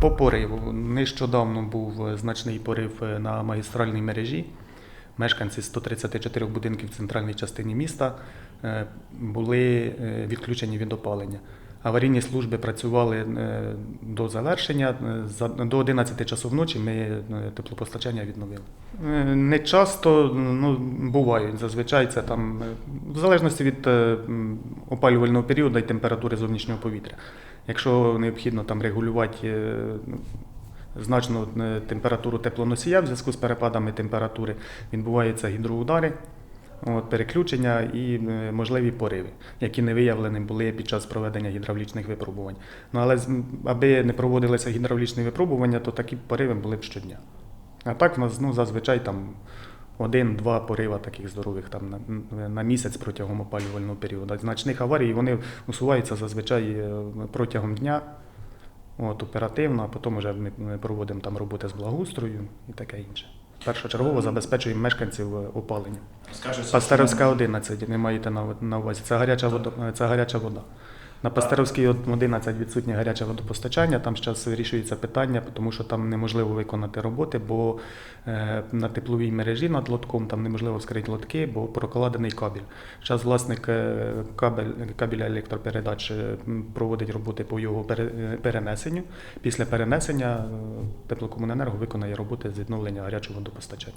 По пориву. Нещодавно був е, значний порив е, на магістральній мережі. Мешканці 134 будинків в центральній частині міста е, були відключені від опалення. Аварійні служби працювали е, до завершення. Е, До 11 часу вночі ми е, теплопостачання відновили. Не часто ну, бувають. Зазвичай це там, в залежності від опалювального періоду і температури зовнішнього повітря. Якщо необхідно там регулювати е, значно температуру теплоносія в зв'язку з перепадами температури, відбуваються гідроудари, от, переключення і е, можливі пориви, які не виявлені були під час проведення гідравлічних випробувань. Ну, але аби не проводилися гідравлічні випробування, то такі пориви були б щодня. А так в нас ну, зазвичай там один-два порива таких здорових там, на, на місяць протягом опалювального періоду. Значних аварій вони усуваються зазвичай е, протягом дня. От, оперативно, а потім вже ми проводимо там роботи з благоустрою і таке інше. Першочергово забезпечуємо мешканців е, опаленням. Пастеровська 11, не маєте на, на увазі. Це гаряча вода. Це гаряча вода. На Пастеровській 11 відсутнє гаряче водопостачання. Там зараз вирішується питання, тому що там неможливо виконати роботи, бо е, на тепловій мережі над лотком там неможливо вскрити лотки, бо прокладений кабель. Зараз власник е, кабель, кабеля електропередач е, проводить роботи по його перенесенню. Після перенесення теплокомуненерго виконає роботи з відновлення гарячого водопостачання.